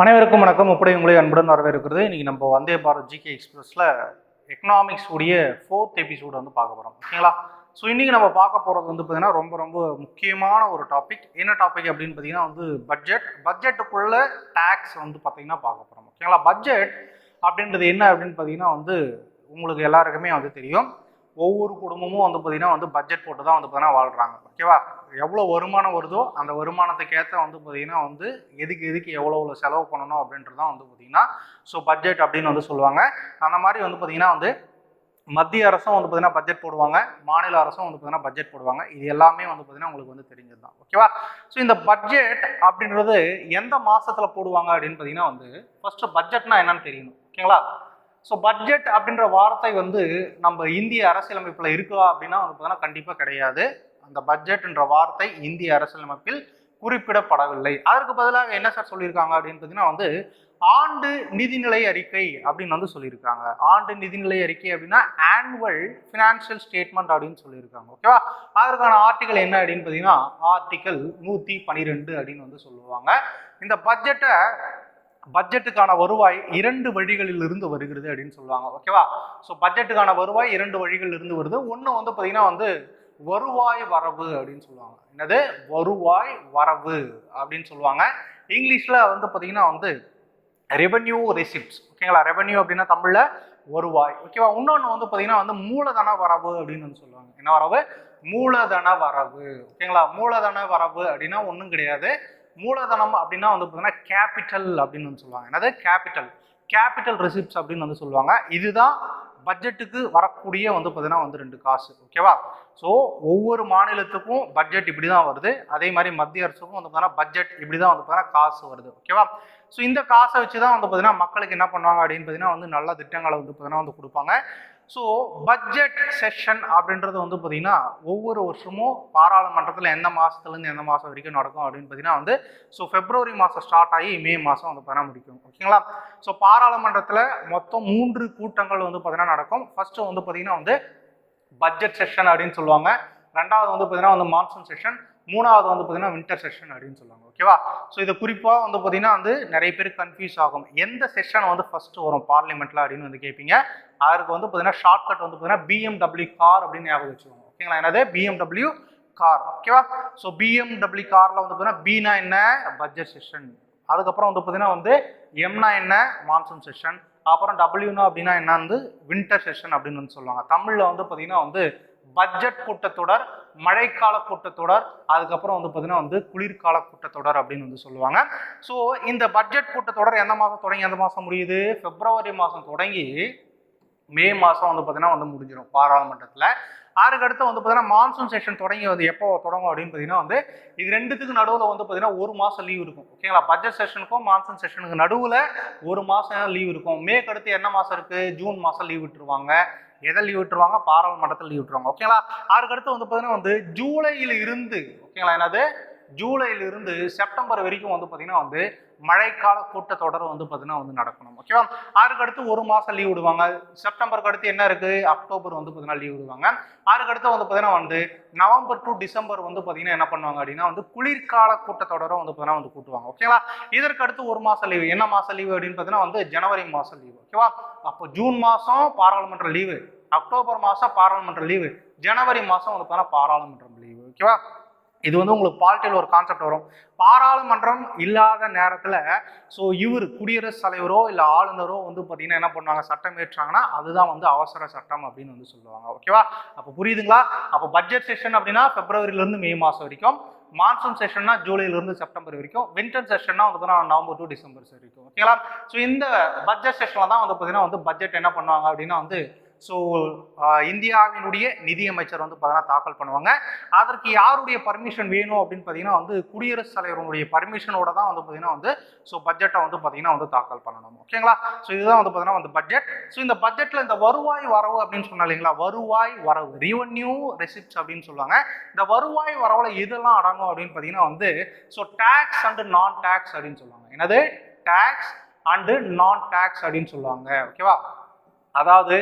அனைவருக்கும் வணக்கம். முப்படை உங்களை அன்புடன் வரவேற்கிறது. இன்னைக்கு நம்ம வந்தே பாரத் ஜிகே எக்ஸ்பிரஸில் எக்கனாமிக்ஸ் உடைய ஃபோர்த் எபிசோடு வந்து பார்க்க போகிறோம் ஓகேங்களா? ஸோ இன்றைக்கி நம்ம பார்க்க போகிறது வந்து பார்த்திங்கன்னா ரொம்ப ரொம்ப முக்கியமான ஒரு டாபிக் என்ன டாபிக் அப்படின்னு பார்த்தீங்கன்னா வந்து பட்ஜெட் பட்ஜெட்டுக்குள்ள டேக்ஸ் வந்து பார்த்திங்கன்னா பார்க்க போகிறோம் ஓகேங்களா? பட்ஜெட் அப்படின்றது என்ன அப்படின்னு பார்த்தீங்கன்னா வந்து உங்களுக்கு எல்லாருக்குமே வந்து தெரியும். ஒவ்வொரு குடும்பமும் வந்து பார்த்திங்கன்னா வந்து பட்ஜெட் போட்டு தான் வந்து பார்த்தீங்கன்னா வாழ்கிறாங்க ஓகேவா? எவ்வளோ வருமானம் வருதோ அந்த வருமானத்துக்கு ஏற்ற வந்து பார்த்திங்கன்னா வந்து எதுக்கு எதுக்கு எவ்வளோ எவ்வளோ செலவு பண்ணணும் அப்படின்றது தான் வந்து பார்த்திங்கன்னா ஸோ பட்ஜெட் அப்படின்னு வந்து சொல்லுவாங்க. அந்த மாதிரி வந்து பார்த்திங்கன்னா வந்து மத்திய அரசும் வந்து பார்த்திங்கன்னா பட்ஜெட் போடுவாங்க. மாநில அரசும் வந்து பார்த்திங்கன்னா பட்ஜெட் போடுவாங்க. இது எல்லாமே வந்து பார்த்திங்கன்னா உங்களுக்கு வந்து தெரிஞ்சது தான். ஓகேவா ஸோ இந்த பட்ஜெட் அப்படின்றது எந்த மாதத்தில் போடுவாங்க அப்படின்னு பார்த்தீங்கன்னா வந்து ஃபஸ்ட்டு பட்ஜெட்னா என்னன்னு தெரியணும். ஓகேங்களா ஸோ பட்ஜெட் அப்படின்ற வார்த்தை வந்து நம்ம இந்திய அரசியலமைப்பில் இருக்கா அப்படின்னா வந்து பார்த்தீங்கன்னா கண்டிப்பாக கிடையாது. அந்த பட்ஜெட்ன்ற வார்த்தை இந்திய அரசியலமைப்பில் குறிப்பிடப்படவில்லை. அதற்கு பதிலாக என்ன சார் சொல்லியிருக்காங்க அப்படின்னு பார்த்தீங்கன்னா வந்து ஆண்டு நிதிநிலை அறிக்கை அப்படின்னு வந்து சொல்லியிருக்காங்க. ஆண்டு நிதிநிலை அறிக்கை அப்படின்னா ஆனுவல் ஃபினான்ஷியல் ஸ்டேட்மெண்ட் அப்படின்னு சொல்லியிருக்காங்க. ஓகேவா அதற்கான ஆர்டிகல் என்ன அப்படின்னு பார்த்தீங்கன்னா ஆர்டிகல் நூற்றி பன்னிரெண்டு அப்படின்னு வந்து சொல்லுவாங்க. இந்த பட்ஜெட்டை பட்ஜெட்டுக்கான வருவாய் இரண்டு வழிகளில் இருந்து வருகிறது அப்படின்னு சொல்லுவாங்க. ஓகேவா ஸோ பட்ஜெட்டுக்கான வருவாய் இரண்டு வழிகளில் இருந்து வருது. ஒன்று வந்து பார்த்தீங்கன்னா வந்து வருவாய் வரவு அப்படின்னு சொல்லுவாங்க. என்னது? வருவாய் வரவு அப்படின்னு சொல்லுவாங்க. இங்கிலீஷில் வந்து பார்த்தீங்கன்னா வந்து ரெவென்யூ ரெசிப்ட்ஸ் ஓகேங்களா ரெவென்யூ அப்படின்னா தமிழில் வருவாய். ஓகேவா இன்னொன்று வந்து பார்த்தீங்கன்னா வந்து மூலதன வரவு அப்படின்னு வந்து சொல்லுவாங்க. என்ன வரவு? மூலதன வரவு. ஓகேங்களா மூலதன வரவு அப்படின்னா ஒன்றும் கிடையாது. மூலதனம் அப்படின்னா வந்து பார்த்தீங்கன்னா கேபிட்டல் அப்படின்னு வந்து சொல்லுவாங்க. என்னது? கேபிட்டல் கேபிட்டல் ரெசிப்ட்ஸ் அப்படின்னு வந்து சொல்லுவாங்க. இதுதான் பட்ஜெட்டுக்கு வரக்கூடிய வந்து பார்த்தீங்கன்னா வந்து ரெண்டு காசு. ஓகேவா ஸோ ஒவ்வொரு மாநிலத்துக்கும் பட்ஜெட் இப்படி தான் வருது. அதே மாதிரி மத்திய அரசுக்கும் வந்து பார்த்தீங்கன்னா பட்ஜெட் இப்படி தான் வந்து பார்த்தீங்கன்னா காசு வருது. ஓகேவா ஸோ இந்த காசை வச்சு தான் வந்து பார்த்தீங்கன்னா மக்களுக்கு என்ன பண்ணுவாங்க அப்படின்னு பார்த்தீங்கன்னா வந்து நல்ல திட்டங்களை வந்து பார்த்தீங்கன்னா வந்து கொடுப்பாங்க. ஸோ பட்ஜெட் செஷன் அப்படின்றது வந்து பார்த்தீங்கன்னா ஒவ்வொரு வருஷமும் பாராளுமன்றத்தில் எந்த மாதத்துலேருந்து எந்த மாதம் வரைக்கும் நடக்கும் அப்படின்னு பார்த்தீங்கன்னா வந்து ஸோ பிப்ரவரி மாதம் ஸ்டார்ட் ஆகி மே மாதம் வந்து பார்த்தீங்கன்னா முடிக்கும். ஓகேங்களா ஸோ பாராளுமன்றத்தில் மொத்தம் மூன்று கூட்டங்கள் வந்து பார்த்தீங்கன்னா நடக்கும். ஃபஸ்ட்டு வந்து பார்த்தீங்கன்னா வந்து பட்ஜெட் செஷன் அப்படின்னு சொல்லுவாங்க. ரெண்டாவது வந்து பார்த்தீங்கன்னா வந்து மான்சூன் செஷன் மூணாவது வந்து பார்த்தீங்கன்னா வின்டர் செஷன் அப்படின்னு சொல்லுவாங்க. ஓகேவா ஸோ இது குறிப்பாக வந்து பார்த்தீங்கன்னா வந்து நிறைய பேர் கன்ஃபியூஸ் ஆகும். எந்த செஷன் வந்து ஃபர்ஸ்ட் வரும் பார்லிமெண்ட்ல அப்படின்னு வந்து கேட்பீங்க அதற்கு வந்து பார்த்தீங்கன்னா ஷார்ட்கட் வந்து பார்த்தீங்கன்னா பிஎம்டபிள்யூ கார் அப்படின்னு ஞாபகம் வச்சுக்கோங்க. ஓகேங்களா என்னது? பிஎம்டபிள்யூ கார் ஓகேவா ஸோ பிஎம்டபிள்யூ காரில் வந்து பார்த்தீங்கன்னா பீனா என்ன? பட்ஜெட் செஷன் அதுக்கப்புறம் வந்து பார்த்தீங்கன்னா வந்து எம்னா என்ன? மான்சூன் செஷன் அப்புறம் டபிள்யூனா அப்படின்னா என்ன? வந்து வின்டர் செஷன் அப்படின்னு வந்து சொல்லுவாங்க. தமிழில் வந்து பார்த்தீங்கன்னா வந்து பட்ஜெட் கூட்டத்தொடர் மழைக்கால கூட்டத்தொடர் அதுக்கப்புறம் வந்து பார்த்தீங்கன்னா வந்து குளிர்கால கூட்டத்தொடர் அப்படின்னு வந்து சொல்லுவாங்க. ஸோ இந்த பட்ஜெட் கூட்டத்தொடர் எந்த மாதம் தொடங்கி எந்த மாதம் முடியுது? பிப்ரவரி மாதம் தொடங்கி மே மாதம் வந்து பார்த்தீங்கன்னா வந்து முடிஞ்சிடும் பாராளுமன்றத்தில். அதுக்கு அடுத்து வந்து பார்த்தீங்கன்னா மான்சூன் செஷன் தொடங்கி வந்து எப்போ தொடங்கும் அப்படின்னு பார்த்தீங்கன்னா வந்து இது ரெண்டுத்துக்கு நடுவில் வந்து பார்த்தீங்கன்னா ஒரு மாதம் லீவ் இருக்கும். ஓகேங்களா பட்ஜெட் செஷனுக்கும் மான்சூன் செஷனுக்கு நடுவில் ஒரு மாதம் லீவ் இருக்கும். மேக்கு அடுத்து என்ன மாதம் இருக்குது ஜூன் மாதம் லீவ் விட்டுருவாங்க. எதை லீவ் விட்டுருவாங்க? பாராளுமன்றத்தில் லீவ் விட்டுருவாங்க. ஓகேங்களா அதுக்கு அடுத்து வந்து பார்த்தீங்கன்னா வந்து ஜூலையில் இருந்து ஓகேங்களா என்னது? ஜூலையிலிருந்து செப்டம்பர் வரைக்கும் வந்து பார்த்தீங்கன்னா வந்து மழைக்கால கூட்டத்தொடர் வந்து பார்த்தீங்கன்னா வந்து நடக்கணும். ஓகேவா ஆறுக்கு அடுத்து ஒரு மாதம் லீவ் விடுவாங்க. செப்டம்பருக்கு அடுத்து என்ன இருக்குது அக்டோபர் வந்து பார்த்தீங்கன்னா லீவ் விடுவாங்க. ஆறுக்கு அடுத்து வந்து பார்த்தீங்கன்னா வந்து நவம்பர் டு டிசம்பர் வந்து பார்த்தீங்கன்னா என்ன பண்ணுவாங்க அப்படின்னா வந்து குளிர்கால கூட்டத்தொடரும் வந்து பார்த்தீங்கன்னா வந்து கூட்டுவாங்க. ஓகேங்களா இதற்கு அடுத்து ஒரு மாதம் லீவு என்ன மாதம் லீவு அப்படின்னு பார்த்தீங்கன்னா வந்து ஜனவரி மாதம் லீவு ஓகேவா அப்போ ஜூன் மாதம் பாராளுமன்ற லீவு அக்டோபர் மாதம் பாராளுமன்ற லீவு ஜனவரி மாதம் வந்து பார்த்தீங்கன்னா பாராளுமன்றம் லீவு ஓகேவா இது வந்து உங்களுக்கு பாலிட்டியில் ஒரு கான்செப்ட் வரும். பாராளுமன்றம் இல்லாத நேரத்தில் ஸோ இவர் குடியரசுத் தலைவரோ இல்லை ஆளுநரோ வந்து பார்த்தீங்கன்னா என்ன பண்ணுவாங்க? சட்டம் ஏற்றாங்கன்னா அதுதான் வந்து அவசர சட்டம் அப்படின்னு வந்து சொல்லுவாங்க. ஓகேவா அப்போ புரியுதுங்களா? அப்போ பட்ஜெட் செஷன் அப்படின்னா பிப்ரவரியிலேருந்து மே மாதம் வரைக்கும். மான்சூன் செஷன்னா ஜூலைலேருந்து செப்டம்பர் வரைக்கும். வின்டர் செஷன்னா வந்து பார்த்தீங்கன்னா நவம்பர் டு டிசம்பர் வரைக்கும். ஓகேங்களா ஸோ இந்த பட்ஜெட் செஷனில் தான் வந்து பார்த்தீங்கன்னா வந்து பட்ஜெட் என்ன பண்ணுவாங்க அப்படின்னா வந்து ஸோ இந்தியாவினுடைய நிதியமைச்சர் வந்து பார்த்தீங்கன்னா தாக்கல் பண்ணுவாங்க. அதற்கு யாருடைய பர்மிஷன் வேணும் அப்படின்னு பார்த்தீங்கன்னா வந்து குடியரசுத் தலைவருடைய பர்மிஷனோட தான் வந்து பார்த்தீங்கன்னா வந்து ஸோ பட்ஜெட்டை வந்து பார்த்தீங்கன்னா வந்து தாக்கல் பண்ணணும். ஓகேங்களா ஸோ இதுதான் வந்து பார்த்தீங்கன்னா வந்து பட்ஜெட் ஸோ இந்த பட்ஜெட்டில் இந்த வருவாய் வரவு அப்படின்னு சொன்னா இல்லைங்களா? வருவாய் வரவு ரிவன்யூ ரெசிப்ட்ஸ் அப்படின்னு சொல்லுவாங்க. இந்த வருவாய் வரவில் இதெல்லாம் அடங்கும் அப்படின்னு பார்த்தீங்கன்னா வந்து so tax and non tax அப்படின்னு சொல்லுவாங்க. என்னது? டேக்ஸ் அண்டு நான் டேக்ஸ் அப்படின்னு சொல்லுவாங்க. ஓகேவா அதாவது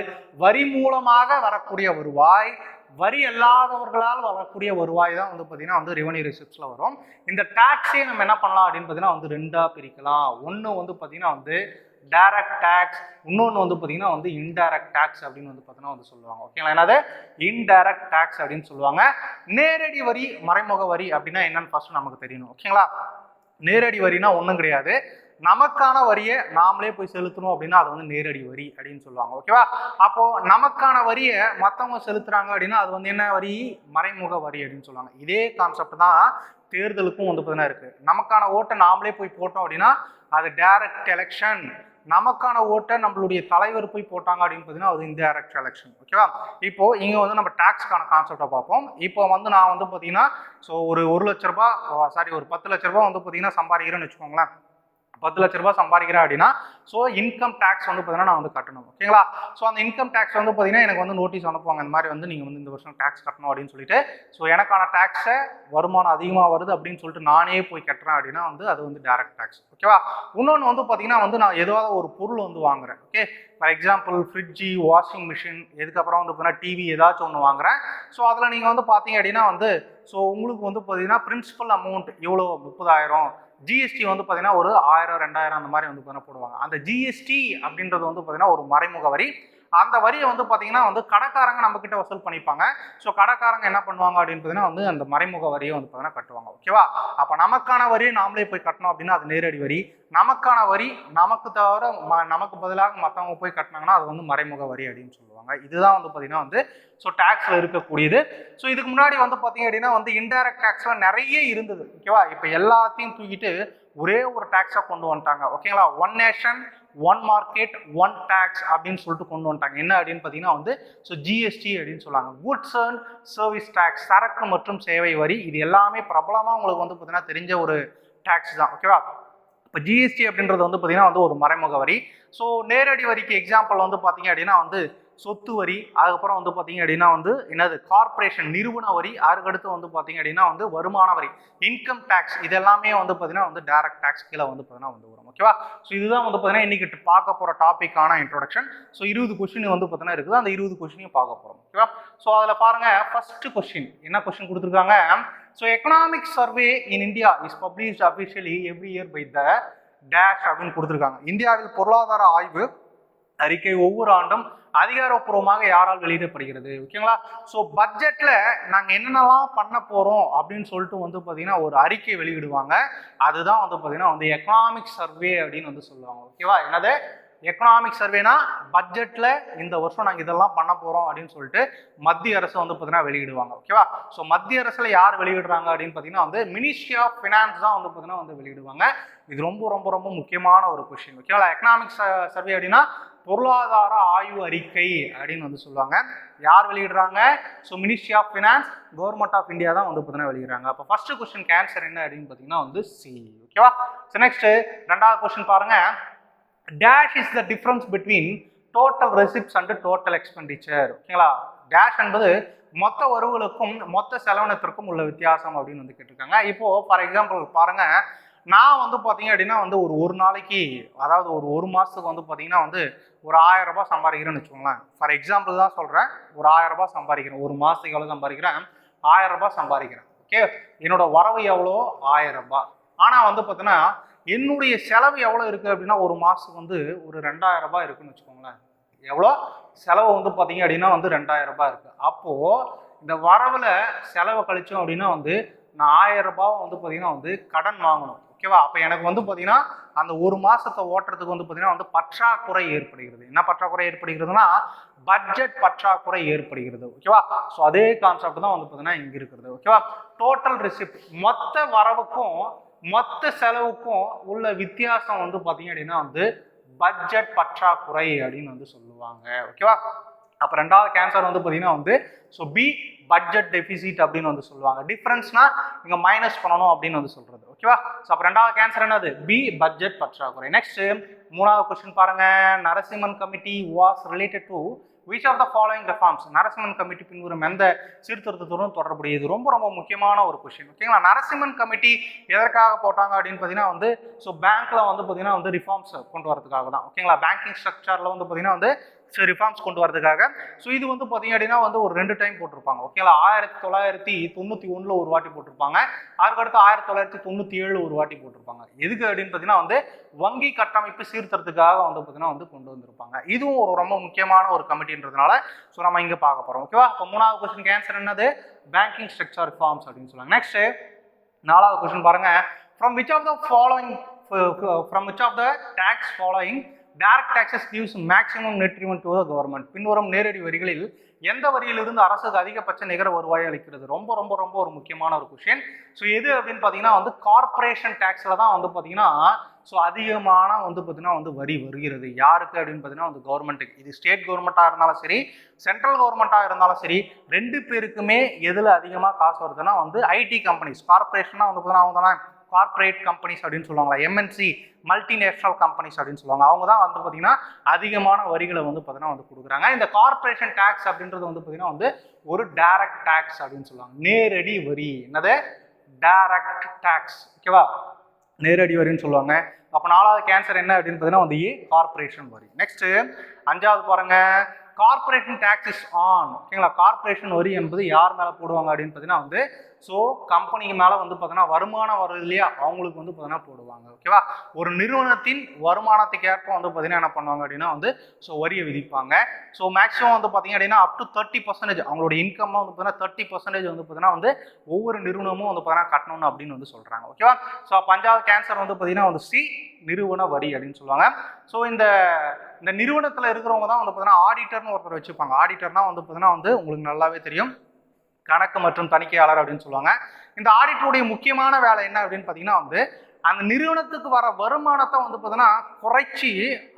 வரி மூலமாக வரக்கூடிய வருவாய் வரி அல்லாதவர்களால் வரக்கூடிய வருவாய் தான் வந்து பார்த்தீங்கன்னா வந்து ரெவன்யூ ரிசிப்ட்ஸில் வரும். இந்த டேக்ஸே நம்ம என்ன பண்ணலாம் அப்படின்னு பார்த்தீங்கன்னா வந்து ரெண்டாக பிரிக்கலாம். ஒன்று வந்து பார்த்தீங்கன்னா வந்து டைரக்ட் டேக்ஸ் இன்னொன்று வந்து பார்த்தீங்கன்னா வந்து இன்டைரக்ட் டேக்ஸ் அப்படின்னு வந்து பார்த்தீங்கன்னா வந்து சொல்லுவாங்க. ஓகேங்களா என்னது? இன்டைரக்ட் டேக்ஸ் அப்படின்னு சொல்லுவாங்க. நேரடி வரி மறைமுக வரி அப்படின்னா என்னன்னு ஃபர்ஸ்ட் நமக்கு தெரியணும். ஓகேங்களா நேரடி வரினா ஒன்றும் கிடையாது. நமக்கான வரியை நாமளே போய் செலுத்தணும் அப்படின்னா அது வந்து நேரடி வரி அப்படின்னு சொல்லுவாங்க. ஓகேவா அப்போ நமக்கான வரியை மற்றவங்க செலுத்துறாங்க அப்படின்னா அது வந்து என்ன வரி? மறைமுக வரி அப்படின்னு சொல்லுவாங்க. இதே கான்செப்ட் தான் தேர்தலுக்கும் வந்து பார்த்தீங்கன்னா இருக்கு. நமக்கான ஓட்டை நாமளே போய் போட்டோம் அப்படின்னா அது டைரக்ட் எலெக்ஷன் நமக்கான ஓட்டை நம்மளுடைய தலைவர் போய் போட்டாங்க அப்படின்னு பார்த்தீங்கன்னா அது இன்டைரக்ட் எலெக்ஷன் ஓகேவா இப்போ இங்கே வந்து நம்ம டேக்ஸ்க்கான கான்செப்டை பார்ப்போம். இப்போ வந்து நான் வந்து பார்த்தீங்கன்னா ஸோ ஒரு ஒரு லட்ச ரூபா சாரி ஒரு பத்து லட்ச ரூபா வந்து பார்த்தீங்கன்னா சம்பாதிக்கிறேன்னு வச்சுக்கோங்களேன். பத்து லட்ச ரூபாய் சம்பாதிக்கிறேன் அப்படின்னா ஸோ இன்கம் டேக்ஸ் வந்து பார்த்தீங்கன்னா நான் வந்து கட்டணும். ஓகேங்களா ஸோ அந்த இன்கம் டேக்ஸ் வந்து பார்த்தீங்கன்னா எனக்கு வந்து நோட்டீஸ் அனுப்புவாங்க. இந்த மாதிரி வந்து நீங்கள் வந்து இந்த வருஷம் டேக்ஸ் கட்டணும் அப்படின்னு சொல்லிட்டு ஸோ எனக்கான டேக்ஸை வருமானம் அதிகமாக வருது அப்படின்னு சொல்லிட்டு நானே போய் கட்டுறேன் அப்படின்னா வந்து அது வந்து டேரக்ட் டேக்ஸ் ஓகேவா இன்னொன்று வந்து பார்த்தீங்கன்னா வந்து நான் எதாவது ஒரு பொருள் வந்து வாங்குறேன். Okay for example fridge washing machine இதுக்கப்புறம் வந்து பார்த்தீங்கன்னா டிவி ஏதாச்சும் ஒன்று வாங்குறேன். ஸோ அதில் நீங்கள் வந்து பார்த்தீங்க அப்படின்னா வந்து ஸோ உங்களுக்கு வந்து பார்த்தீங்கன்னா பிரின்சிபல் அமௌண்ட் எவ்வளோ முப்பதாயிரம். ஜிஎஸ்டி வந்து பார்த்தீங்கன்னா ஒரு ஆயிரம் ரெண்டாயிரம் அந்த மாதிரி வந்து பார்த்தீங்கன்னா போடுவாங்க. அந்த ஜிஎஸ்டி அப்படின்றது வந்து பார்த்தீங்கன்னா ஒரு மறைமுக வரி. அந்த வரியை வந்து பார்த்தீங்கன்னா வந்து கடைக்காரங்க நம்ம கிட்ட வசூல் பண்ணிப்பாங்க. ஸோ கடைக்காரங்க என்ன பண்ணுவாங்க அப்படின்னு பார்த்தீங்கன்னா வந்து அந்த மறைமுக வரியை வந்து பார்த்தீங்கன்னா கட்டுவாங்க. ஓகேவா அப்போ நமக்கான வரியை நாமளே போய் கட்டணும் அப்படின்னா அது நேரடி வரி. நமக்கான வரி நமக்கு தவிர ம- நமக்கு பதிலாக மற்றவங்க போய் கட்டினாங்கன்னா அது வந்து மறைமுக வரி அப்படின்னு சொல்லுவாங்க. இதுதான் வந்து பார்த்தீங்கன்னா வந்து ஸோ டேக்ஸில் இருக்கக்கூடியது. ஸோ இதுக்கு முன்னாடி வந்து பார்த்தீங்க அப்படின்னா வந்து இன்டைரக்ட் டேக்ஸ்லாம் நிறைய இருந்தது. ஓகேவா இப்போ எல்லாத்தையும் தூக்கிட்டு ஒரே ஒரு டேக்ஸாக கொண்டு வந்துட்டாங்க. ஓகேங்களா one nation one market one tax அப்படின்னு சொல்லிட்டு கொண்டு வந்துட்டாங்க. என்ன அப்படின்னு பார்த்தீங்கன்னா வந்து ஸோ ஜிஎஸ்டி அப்படின்னு சொல்லுவாங்க. குட்ஸ் அண்ட் சர்வீஸ் டேக்ஸ் சரக்கு மற்றும் சேவை வரி இது எல்லாமே பிரபலமாக உங்களுக்கு வந்து பார்த்தீங்கன்னா தெரிஞ்ச ஒரு டேக்ஸ் தான். ஓகேவா இப்போ ஜிஎஸ்டி அப்படின்றது வந்து பார்த்தீங்கன்னா வந்து ஒரு மறைமுக வரி. ஸோ நேரடி வரிக்கு எக்ஸாம்பிள் வந்து பார்த்தீங்க அப்படின்னா வந்து சொத்து வரி அதுக்கப்புறம் வந்து பார்த்தீங்க அப்படின்னா வந்து என்னது? கார்ப்பரேஷன் நிறுவன வரி அதுக்கடுத்து வந்து பார்த்தீங்க அப்படின்னா வந்து வருமான வரி இன்கம் டேக்ஸ் இதெல்லாமே வந்து பார்த்தீங்கன்னா வந்து டேரக்ட் டேக்ஸ் கீழே வந்து பார்த்தீங்கன்னா வந்து வரும். ஓகேவா ஸோ இதுதான் வந்து பார்த்தீங்கன்னா இன்னைக்கு பார்க்க போகிற டாப்பிக்கான இன்ட்ரோடக்ஷன் ஸோ இருபது கொஸ்டின் வந்து பார்த்தீங்கன்னா இருக்குது. அந்த இருபது கொஸ்டினையும் பார்க்க போகிறோம் ஓகேவா ஸோ அதில் பாருங்க ஃபர்ஸ்ட் கொஸ்டின் என்ன கொஸ்டின் கொடுத்துருக்காங்க? So economic survey in India is published officially every year by the dash அப்படின்னு கொடுத்துருக்காங்க. இந்தியாவில் பொருளாதார ஆய்வு அறிக்கை ஒவ்வொரு ஆண்டும் அதிகாரப்பூர்வமாக யாரால் வெளியிடப்படுகிறது? ஓகேங்களா? ஸோ பட்ஜெட்ல நாங்கள் என்னென்னலாம் பண்ண போறோம் அப்படின்னு சொல்லிட்டு வந்து பார்த்தீங்கன்னா ஒரு அறிக்கை வெளியிடுவாங்க. அதுதான் வந்து பார்த்தீங்கன்னா வந்து எக்கனாமிக் சர்வே அப்படின்னு வந்து சொல்லுவாங்க. ஓகேவா? என்னது? எக்கனாமிக் சர்வேனா பட்ஜெட்ல இந்த வருஷம் நாங்கள் இதெல்லாம் பண்ண போறோம் அப்படின்னு சொல்லிட்டு மத்திய அரசு வந்து பார்த்தீங்கன்னா வெளியிடுவாங்க. ஓகேவா? ஸோ மத்திய அரசுல யார் வெளியிடுறாங்க அப்படின்னு பார்த்தீங்கன்னா வந்து மினிஸ்ட்ரி ஆஃப் ஃபினான்ஸ் தான் வந்து பார்த்தீங்கன்னா வந்து வெளியிடுவாங்க. இது ரொம்ப ரொம்ப ரொம்ப முக்கியமான ஒரு கொஷின் ஓகேவா? எக்கனாமிக் சர்வே அப்படின்னா பொருளாதார ஆய்வு அறிக்கை அப்படின்னு வந்து சொல்லுவாங்க. யார் வெளியிடுறாங்க? So ministry of finance government of India தான் வந்து பார்த்தீங்கன்னா வெளியிடுறாங்க. அப்போ ஃபர்ஸ்ட் கொஸ்டின் கேன்சர் என்ன அப்படின்னு பார்த்தீங்கன்னா வந்து சி ஓகேவா ஸோ நெக்ஸ்ட் ரெண்டாவது கொஸ்டின் பாருங்க. Dash is the difference between total receipts and total expenditure ஓகேங்களா டேஷ் என்பது மொத்த வரவுகளுக்கும் மொத்த செலவினத்திற்கும் உள்ள வித்தியாசம் அப்படின்னு வந்து கேட்டிருக்காங்க. இப்போ ஃபார் எக்ஸாம்பிள் பாருங்க. நான் வந்து பார்த்தீங்க அப்படின்னா வந்து ஒரு ஒரு நாளைக்கு அதாவது ஒரு ஒரு மாதத்துக்கு வந்து பார்த்தீங்கன்னா வந்து ஒரு ஆயிரம் ரூபாய் சம்பாதிக்கிறேன்னு வச்சுக்கோங்களேன். ஃபார் எக்ஸாம்பிள் தான் சொல்கிறேன் ஒரு ஆயிரம் ரூபாய் சம்பாதிக்கிறேன். ஒரு மாதத்துக்கு எவ்வளோ சம்பாதிக்கிறேன்? ஆயிரம் ரூபாய் சம்பாதிக்கிறேன். ஓகே என்னோட வரவு எவ்வளோ? ஆயிரம் ரூபாய். ஆனால் வந்து பார்த்தீங்கன்னா என்னுடைய செலவு எவ்வளோ இருக்குது அப்படின்னா ஒரு மாதத்துக்கு வந்து ஒரு ரெண்டாயிரம் ரூபாய் இருக்குன்னு வச்சுக்கோங்களேன். எவ்வளோ? செலவு வந்து பார்த்தீங்க அப்படின்னா வந்து ரெண்டாயிரம் ரூபாய் இருக்குது அப்போது இந்த வரவில் செலவை கழிச்சோம் அப்படின்னா வந்து நான் ஆயிரம் ரூபாய் வந்து பார்த்தீங்கன்னா வந்து கடன் வாங்கணும். ஓகேவா? அப்போ எனக்கு வந்து பார்த்தீங்கன்னா அந்த ஒரு மாதத்தை ஓட்டுறதுக்கு வந்து பார்த்தீங்கன்னா வந்து பற்றாக்குறை ஏற்படுகிறது. என்ன பற்றாக்குறை ஏற்படுகிறதுனா பட்ஜெட் பற்றாக்குறை ஏற்படுகிறது. ஓகேவா? ஸோ அதே கான்செப்ட் தான் வந்து பார்த்தீங்கன்னா இங்கே இருக்கிறது ஓகேவா? டோட்டல் ரிசிப்ட் மொத்த வரவுக்கும் மொத்த செலவுக்கும் உள்ள வித்தியாசம் வந்து பார்த்தீங்க அப்படின்னா வந்து பட்ஜெட் பற்றாக்குறை அப்படின்னு வந்து சொல்லுவாங்க. ஓகேவா? அப்போ ரெண்டாவது கேன்சர் வந்து பார்த்தீங்கன்னா வந்து ஸோ பி பட்ஜெட் டெபிசிட் அப்படின்னு வந்து சொல்லுவாங்க. டிஃப்ரென்ஸ்னா இங்கே மைனஸ் பண்ணணும் அப்படின்னு வந்து சொல்றது. ஓகேவா ஸோ அப்போ ரெண்டாவது கேன்சர் என்னது? பி பட்ஜெட் பற்றாக்குறை. நெக்ஸ்ட் மூணாவது கொஸ்டின் பாருங்க. Narasimhan committee was related to which of the following reforms Narasimhan committee பின்வரும் எந்த சீர்திருத்தத்துடன் தொடர்புடையது? ரொம்ப ரொம்ப முக்கியமான ஒரு கொஷின் ஓகேங்களா நரசிம்மன் கமிட்டி எதற்காக போட்டாங்க அப்படின்னு பார்த்தீங்கன்னா வந்து ஸோ பேங்க்ல வந்து பார்த்தீங்கன்னா வந்து ரிஃபார்ம்ஸ் கொண்டு வரதுக்காக தான். ஓகேங்களா பேங்கிங் ஸ்ட்ரக்சரில் வந்து பார்த்தீங்கன்னா வந்து ஸோ ரிஃபார்ம்ஸ் கொண்டு வரதுக்காக ஸோ இது வந்து பார்த்தீங்க அப்படின்னா வந்து ஒரு ரெண்டு டைம் போட்டிருப்பாங்க. ஓகேங்களா ஆயிரத்தி தொள்ளாயிரத்தி தொண்ணூற்றி ஒன்றில் ஒரு வாட்டி போட்டிருப்பாங்க. அதுக்கடுத்து ஆயிரத்தி தொள்ளாயிரத்தி தொண்ணூற்றி ஏழு ஒரு வாட்டி போட்டிருப்பாங்க. எதுக்கு அப்படின்னு பார்த்தீங்கன்னா வந்து வங்கி கட்டமைப்பு சீர்திருத்தத்துக்காக வந்து பார்த்தீங்கன்னா வந்து கொண்டு வந்திருப்பாங்க. இதுவும் ஒரு ரொம்ப முக்கியமான ஒரு கமிட்டின்றதுனால ஸோ நம்ம இங்கே பார்க்க போகிறோம் ஓகேவா இப்போ மூணாவது கொஸ்டின் ஆன்சர் என்னது? பேங்கிங் ஸ்ட்ரக்சர் ரிஃபார்ம்ஸ் அப்படின்னு சொல்லுவாங்க. நெக்ஸ்ட் நாலாவது கொஸ்டின் பாருங்க. From which of the following from which of the tax following direct taxes gives maximum detriment to the government பின்வரும் நேரடி வரிகளில் எந்த வரியிலிருந்து அரசுக்கு அதிகபட்ச நிகர வருவாயை அளிக்கிறது? ரொம்ப ரொம்ப ரொம்ப ஒரு முக்கியமான ஒரு கொஷின் ஸோ எது அப்படின்னு பார்த்தீங்கன்னா வந்து கார்ப்பரேஷன் டேக்ஸில் தான் வந்து பார்த்தீங்கன்னா ஸோ அதிகமான வந்து பார்த்தீங்கன்னா வந்து வரி வருகிறது. யாருக்கு அப்படின்னு பார்த்தீங்கன்னா வந்து கவர்மெண்ட்டுக்கு இது ஸ்டேட் கவர்மெண்ட்டாக இருந்தாலும் சரி சென்ட்ரல் கவர்மெண்ட்டாக இருந்தாலும் சரி ரெண்டு பேருக்குமே எதில் அதிகமாக காசு வருதுன்னா வந்து ஐடி கம்பெனிஸ் கார்ப்பரேஷனாக வந்து பார்த்தீங்கன்னா அவங்க கார்ப்பரேட் கம்பெனிஸ் அப்படின்னு சொல்லுவாங்களா? எம்என்சி மல்டிநேஷனல் கம்பெனிஸ் அப்படின்னு சொல்லுவாங்க. அவங்க தான் வந்து பார்த்தீங்கன்னா அதிகமான வரிகளை வந்து பார்த்தீங்கன்னா வந்து கொடுக்குறாங்க. இந்த கார்ப்பரேஷன் டேக்ஸ் அப்படின்றது வந்து பார்த்தீங்கன்னா வந்து ஒரு டைரக்ட் டேக்ஸ் அப்படின்னு சொல்லுவாங்க. நேரடி வரி. என்னது? டைரக்ட் டேக்ஸ் ஓகேவா நேரடி வரின்னு சொல்லுவாங்க. அப்போ நாலாவது கேன்சர் என்ன அப்படின்னு பார்த்தீங்கன்னா வந்து கார்பரேஷன் கார்ப்பரேஷன் வரி. நெக்ஸ்ட் அஞ்சாவது பாருங்க. கார்பரேஷன் டேக்ஸ் இஸ் ஆன் ஓகேங்களா கார்ப்பரேஷன் வரி என்பது யார் மேலே போடுவாங்க அப்படின்னு பார்த்தீங்கன்னா வந்து ஸோ கம்பெனிக்கு மேலே வந்து பார்த்தீங்கன்னா வருமானம் வருது இல்லையா? அவங்களுக்கு வந்து பார்த்தீங்கன்னா போடுவாங்க. ஓகேவா ஒரு நிறுவனத்தின் வருமானத்துக்கு ஏற்ப வந்து பார்த்தீங்கன்னா என்ன பண்ணுவாங்க அப்படின்னா வந்து ஸோ வரியை விதிப்பாங்க. ஸோ மேக்ஸிமம் வந்து பார்த்தீங்க அப்படின்னா அப் டு தேர்ட்டி பர்சன்டேஜ் அவங்களோட இன்கம் வந்து பார்த்தீங்கன்னா தேர்ட்டி பர்சன்டேஜ் வந்து பார்த்தீங்கன்னா வந்து ஒவ்வொரு நிறுவனமும் வந்து பார்த்தீங்கன்னா கட்டணும் அப்படின்னு வந்து சொல்கிறாங்க ஓகேவா ஸோ பஞ்சாப் கேன்சர் வந்து பார்த்தீங்கன்னா வந்து சி நிறுவன வரி அப்படின்னு சொல்லுவாங்க. ஸோ இந்த இந்த நிறுவனத்தில் இருக்கிறவங்க தான் வந்து பார்த்தீங்கன்னா ஆடிட்டர்னு ஒருத்தர் வச்சுப்பாங்க. ஆடிட்டர்னா வந்து பார்த்தீங்கன்னா வந்து உங்களுக்கு நல்லாவே தெரியும். கணக்கு மற்றும் தணிக்கையாளர் அப்படின்னு சொல்லுவாங்க. இந்த ஆடிட்டருடைய முக்கியமான வேலை என்ன அப்படின்னு பார்த்தீங்கன்னா வந்து அந்த நிறுவனத்துக்கு வர வருமானத்தை வந்து பார்த்தீங்கன்னா குறைச்சி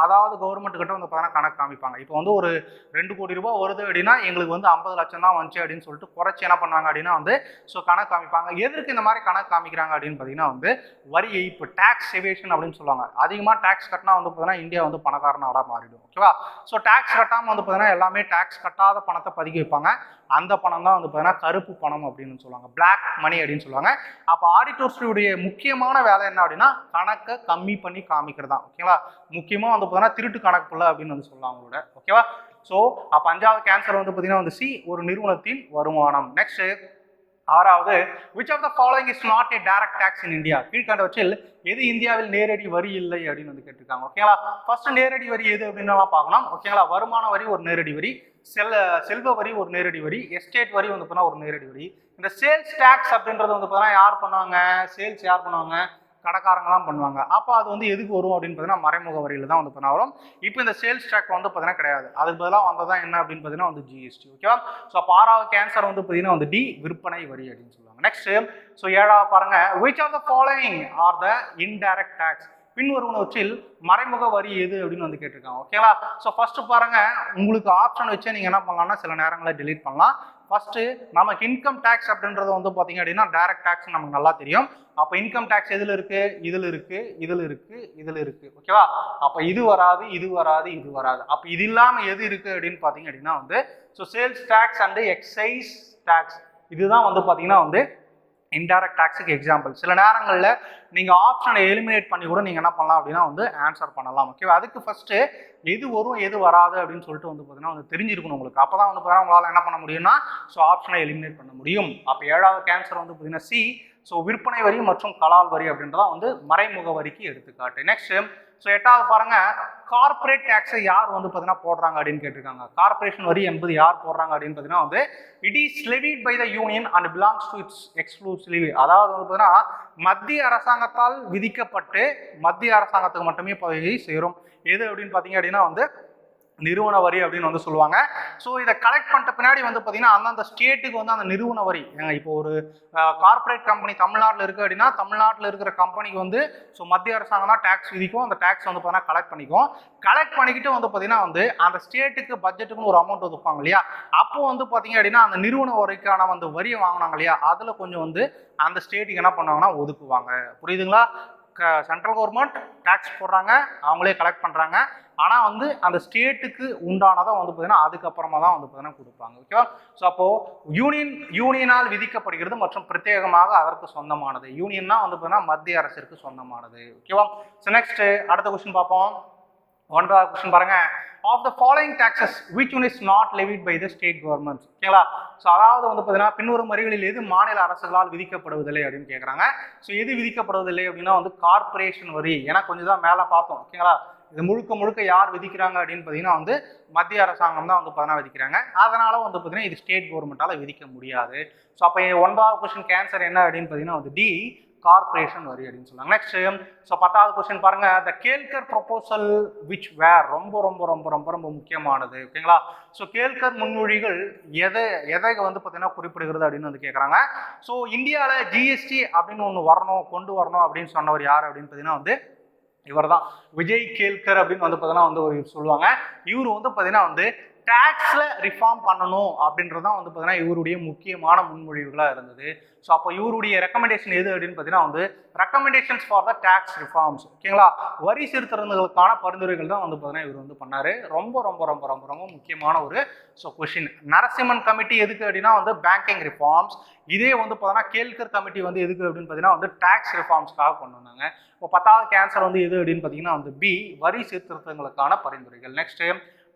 அதாவது கவர்மெண்ட் கிட்ட வந்து பார்த்தீங்கன்னா கணக்கு காமிப்பாங்க. இப்போ வந்து ஒரு ரெண்டு கோடி ரூபாய் வருது அப்படின்னா எங்களுக்கு வந்து ஐம்பது லட்சம் தான் வந்துச்சு அப்படின்னு சொல்லிட்டு குறைச்சி என்ன பண்ணுவாங்க அப்படின்னா வந்து ஸோ கணக்கு காமிப்பாங்க. எதற்கு இந்த மாதிரி கணக்கு காமிக்கிறாங்க அப்படின்னு பார்த்தீங்கன்னா வந்து வரி ஏய்ப்பு டேக்ஸ் எவேஷன் அப்படின்னு சொல்லுவாங்க. அதிகமாக டேக்ஸ் கட்டினா வந்து பார்த்தீங்கன்னா இந்தியா வந்து பணக்கார நாடாக மாறிடும். ஓகேவா ஸோ டேக்ஸ் கட்டாமல் வந்து பார்த்தீங்கன்னா எல்லாமே டேக்ஸ் கட்டாத பணத்தை பதுக்கி வைப்பாங்க. அந்த பணம் தான் வந்து பார்த்தீங்கன்னா கருப்பு பணம் அப்படின்னு சொல்லுவாங்க. பிளாக் மணி அப்படின்னு சொல்லுவாங்க. அப்போ ஆடிட்டர்ஸுடைய முக்கியமான வேலை என்ன அப்படின்னா கணக்கை கம்மி பண்ணி காமிக்கிறது தான் ஓகேவா முக்கியமாக வந்து பார்த்தீங்கன்னா திருட்டு கணக்கு புள்ள அப்படின்னு வந்து சொல்லலாம் அவங்களோட ஓகேவா ஸோ அப்போ அஞ்சாவது கேன்சர் வந்து பார்த்தீங்கன்னா வந்து சி ஒரு நிறுவனத்தின் வருமானம். நெக்ஸ்ட் ஆறாவது which of the following is not a direct tax in India கீழ்கண்டவற்றில் எது இந்தியாவில் நேரடி வரி இல்லை அப்படின்னு வந்து கேட்டிருக்காங்க ஓகேங்களா ஃபர்ஸ்ட் நேரடி வரி எது அப்படின்னு பார்க்கலாம் ஓகேங்களா வருமான வரி ஒரு நேரடி வரி செல்ல செல்வ வரி ஒரு நேரடி வரி எஸ்டேட் வரி வந்து பார்த்தீங்கன்னா ஒரு நேரடி வரி. இந்த சேல்ஸ் டேக்ஸ் அப்படின்றது வந்து பார்த்தீங்கன்னா யார் பண்ணுவாங்க? சேல்ஸ் யார் பண்ணுவாங்க? கடைக்காரங்க தான் பண்ணுவாங்க. அப்போ அது வந்து எதுக்கு வரும் அப்படின்னு பார்த்தீங்கன்னா மறைமுக வரியில் தான் வந்து பண்ண வரும் இப்போ இந்த சேல்ஸ் டேக் வந்து பார்த்தீங்கன்னா கிடையாது. அதுக்கு பதிலாக வந்ததான் என்ன அப்படின்னு பார்த்தீங்கன்னா வந்து ஜிஎஸ்டி ஓகேவா ஸோ பாராவ கேன்சர் வந்து பார்த்தீங்கன்னா வந்து டி விற்பனை வரி அப்படின்னு சொல்லுவாங்க. நெக்ஸ்ட் ஸோ ஏழாவது பாருங்க. Which of the following are the indirect tax பின்வருவனவற்றில் மறைமுக வரி எது அப்படின்னு வந்து கேட்டிருக்காங்க. ஓகேவா ஸோ ஃபஸ்ட்டு பாருங்கள் உங்களுக்கு ஆப்ஷன் வச்சு நீங்கள் என்ன பண்ணலாம்னா சில நேரங்களில் டிலீட் பண்ணலாம். ஃபஸ்ட்டு நமக்கு இன்கம் டேக்ஸ் அப்படின்றது வந்து பார்த்தீங்க அப்படின்னா டேரக்ட் டேக்ஸ் நமக்கு நல்லா தெரியும். அப்போ இன்கம் டேக்ஸ் எதில் இருக்குது இதில் இருக்குது இதில் இருக்குது இதில் இருக்குது ஓகேவா அப்போ இது வராது இது வராது இது வராது. அப்போ இது இல்லாமல் எது இருக்குது அப்படின்னு பார்த்தீங்க அப்படின்னா வந்து so sales tax and excise tax இதுதான் வந்து பார்த்தீங்கன்னா வந்து இன்டைரக்ட் டாக்ஸுக்கு எக்ஸாம்பிள் சில நேரங்களில் நீங்கள் ஆப்ஷனை எலிமினேட் பண்ணி கூட நீங்கள் என்ன பண்ணலாம் அப்படின்னா வந்து ஆன்சர் பண்ணலாம் ஓகேவா அதுக்கு ஃபஸ்ட்டு எது வரும் எது வராது அப்படின்னு சொல்லிட்டு வந்து பார்த்தீங்கன்னா வந்து தெரிஞ்சிருக்கணும் உங்களுக்கு. அப்போ தான் வந்து பார்த்தீங்கன்னா உங்களால் என்ன பண்ண முடியும்னா ஸோ ஆப்ஷனை எலிமினேட் பண்ண முடியும். அப்போ ஏழாவது கேன்சர் வந்து பார்த்தீங்கன்னா சி ஸோ விற்பனை வரி மற்றும் கலால் வரி அப்படின்றதான் வந்து மறைமுக வரிக்கு எடுத்துக்காட்டு. நெக்ஸ்ட்டு ஸோ எட்டாவது பாருங்க கார்ப்பரேட் டேக்ஸை யார் வந்து பார்த்தீங்கன்னா போடுறாங்க அப்படின்னு கேட்டிருக்காங்க. கார்ப்பரேஷன் வரி என்பது யார் போடுறாங்க அப்படின்னு பார்த்தீங்கன்னா வந்து it is levied by the union and belongs to its exclusively அதாவது வந்து பார்த்தீங்கன்னா மத்திய அரசாங்கத்தால் விதிக்கப்பட்டு மத்திய அரசாங்கத்துக்கு மட்டுமே பதவி சேரும் எது அப்படின்னு பார்த்தீங்க அப்படின்னா வந்து நிறுவன வரி அப்படின்னு வந்து சொல்லுவாங்க. ஸோ இதை கலெக்ட் பண்ணிட்ட பின்னாடி வந்து பார்த்தீங்கன்னா அந்தந்த ஸ்டேட்டுக்கு வந்து அந்த நிறுவன வரி இப்போ ஒரு கார்ப்பரேட் கம்பெனி தமிழ்நாட்டில் இருக்குது அப்படின்னா தமிழ்நாட்டில் இருக்கிற கம்பெனிக்கு வந்து ஸோ மத்திய அரசாங்கம் தான் டேக்ஸ் விதிக்கும். அந்த டேக்ஸ் வந்து பார்த்தீங்கன்னா கலெக்ட் பண்ணிக்கும். கலெக்ட் பண்ணிக்கிட்டு வந்து பார்த்தீங்கன்னா வந்து அந்த ஸ்டேட்டுக்கு பட்ஜெட்டுக்குன்னு ஒரு அமௌண்ட் ஒதுப்பாங்க இல்லையா? அப்போ வந்து பார்த்தீங்க அப்படின்னா அந்த நிறுவன வரிக்கான வந்து வரியை வாங்கினாங்க இல்லையா? அதில் கொஞ்சம் வந்து அந்த ஸ்டேட்டுக்கு என்ன பண்ணுவாங்கன்னா ஒதுக்குவாங்க. புரியுதுங்களா? சென்ட்ரல் கவர்மெண்ட் டேக்ஸ் போடுறாங்க. அவங்களே கலெக்ட் பண்ணுறாங்க ஆனால் வந்து அந்த ஸ்டேட்டுக்கு உண்டானதான் வந்து பார்த்தீங்கன்னா அதுக்கப்புறமா தான் வந்து பார்த்தீங்கன்னா கொடுப்பாங்க ஓகேவா ஸோ அப்போது யூனியன் யூனியனால் விதிக்கப்படுகிறது மற்றும் பிரத்யேகமாக அதற்கு சொந்தமானது. யூனியன்னா வந்து பார்த்தீங்கன்னா மத்திய அரசிற்கு சொந்தமானது ஓகேவா ஸோ நெக்ஸ்ட் அடுத்த கொஸ்டின் பார்ப்போம். ஒன்றாவது கொஸ்டின் பாருங்க. Of the following taxes which one is not levied by the state government ஓகேங்களா ஸோ அதாவது வந்து பார்த்தீங்கன்னா பின்வரும் வரிகளில் எது மாநில அரசுகளால் விதிக்கப்படுவதில்லை அப்படின்னு கேட்குறாங்க ஸோ எது விதிக்கப்படுவதில்லை அப்படின்னா வந்து கார்ப்பரேஷன் வரி ஏன்னா கொஞ்சம் தான் மேலே பார்த்தோம் ஓகேங்களா இது முழுக்க முழுக்க யார் விதிக்கிறாங்க அப்படின்னு பார்த்தீங்கன்னா வந்து மத்திய அரசாங்கம் தான் வந்து பார்த்தீங்கன்னா விதிக்கிறாங்க. அதனால வந்து பார்த்தீங்கன்னா இது ஸ்டேட் கவர்மெண்ட்டால் விதிக்க முடியாது. ஸோ அப்போ ஒன்பதாவது கொஸ்டின் கேன்சர் என்ன அப்படின்னு பார்த்தீங்கன்னா வந்து டி கார்பரேஷன் வரி அப்படின்னு சொல்லுவாங்க. நெக்ஸ்ட் ஸோ பத்தாவது கொஸ்டின் பாருங்க. The Kelkar proposal which were ரொம்ப ரொம்ப ரொம்ப ரொம்ப ரொம்ப முக்கியமானது. ஓகேங்களா ஸோ கேல்கர் முன்மொழிகள் எதை எதை வந்து பார்த்தீங்கன்னா குறிப்பிடுகிறது அப்படின்னு வந்து கேட்குறாங்க ஸோ இந்தியாவில் ஜிஎஸ்டி அப்படின்னு ஒன்று வரணும் கொண்டு வரணும் அப்படின்னு சொன்னவர் யார் அப்படின்னு பார்த்தீங்கன்னா வந்து இவர் தான் விஜய் கேல்கர் அப்படின்னு வந்து பார்த்தீங்கன்னா வந்து ஒரு சொல்லுவாங்க. இவர் வந்து பார்த்தீங்கன்னா வந்து டேக்ஸில் ரிஃபார்ம் பண்ணணும் அப்படின்றது தான் வந்து பார்த்தீங்கன்னா இவருடைய முக்கியமான முன்மொழிவுகளாக இருந்தது. ஸோ அப்போ இவருடைய ரெக்கமெண்டேஷன் எது அப்படின்னு பார்த்தீங்கன்னா வந்து recommendations for the tax reforms ஓகேங்களா வரி சீர்திருத்தங்களுக்கான பரிந்துரைகள் தான் வந்து பார்த்தீங்கன்னா இவர் வந்து பண்ணார். ரொம்ப ரொம்ப ரொம்ப ரொம்ப ரொம்ப முக்கியமான ஒரு ஸோ கொஷின் நரசிம்மன் கமிட்டி எதுக்கு அப்படின்னா வந்து பேங்கிங் ரிஃபார்ம்ஸ் இதே வந்து பார்த்தீங்கன்னா கேல்கர் கமிட்டி வந்து எதுக்கு அப்படின்னு பார்த்தீங்கன்னா வந்து டேக்ஸ் ரிஃபார்ம்ஸ்க்காக கொண்டு வந்தாங்க. இப்போ பத்தாவது கேன்சர் வந்து எது அப்படின்னு பார்த்தீங்கன்னா வந்து பி வரி சீர்திருத்தங்களுக்கான பரிந்துரைகள். நெக்ஸ்ட்